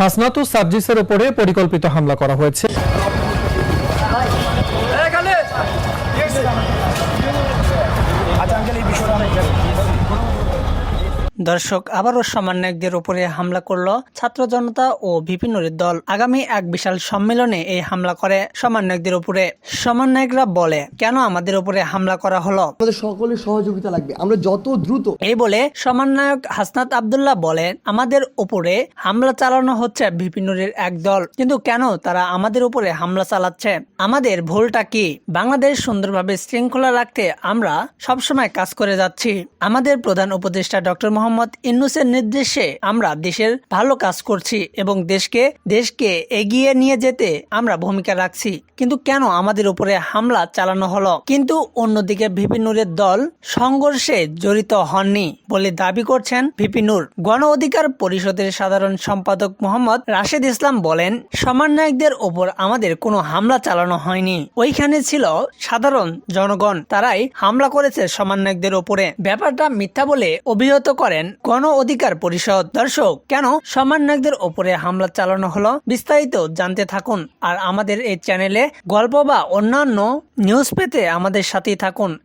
হাসনাত ও সার্জিসের উপরে পরিকল্পিত হামলা করা হয়েছে। দর্শক আবারও সমন্বয়কদের উপরে হামলা করল ছাত্র জনতা ও ভিপিনুরের দল। আগামী এক বিশাল সম্মেলনে এই হামলা করে সমন্বয়কদের উপরে। সমন্বয়করা বলে কেন আমাদের উপরে হামলা করা হলো? আমাদের সকলের সহযোগিতা লাগবে। আমরা যত দ্রুত এই বলে সমন্বয়ক হাসনাত আবদুল্লাহ বলেন আমাদের উপরে হামলা চালানো হচ্ছে ভিপিনুরের এক দল। কিন্তু কেন তারা আমাদের উপরে হামলা চালাচ্ছে? আমাদের ভুলটা কি? বাংলাদেশ সুন্দরভাবে শৃঙ্খলা রাখতে আমরা সবসময় কাজ করে যাচ্ছি। আমাদের প্রধান উপদেষ্টা ডক্টর মোহাম্মদ ইন্নুসের নির্দেশে আমরা দেশের ভালো কাজ করছি এবং দেশকে দেশকে এগিয়ে নিয়ে যেতে আমরা ভূমিকা রাখছি। কিন্তু কেন আমাদের উপরে হামলা চালানো হলো? কিন্তু অন্যদিকে ভিপিনুরের দল সংঘর্ষে জড়িত হননি বলে দাবি করছেন ভিপিনুর গণ অধিকার পরিষদের সাধারণ সম্পাদক মোহাম্মদ রাশেদ ইসলাম বলেন সমন্বয়কদের ওপর আমাদের কোনো হামলা চালানো হয়নি। ওইখানে ছিল সাধারণ জনগণ, তারাই হামলা করেছে সমন্বয়কদের ওপরে। ব্যাপারটা মিথ্যা বলে অভিহত করেন গণ অধিকার পরিষদ। দর্শক, কেন সমন্বয়কদের ওপরে হামলা চালানো হলো? বিস্তারিত জানতে থাকুন আর আমাদের এই চ্যানেলে গল্প বা অন্যান্য নিউজ পেতে আমাদের সাথেই থাকুন।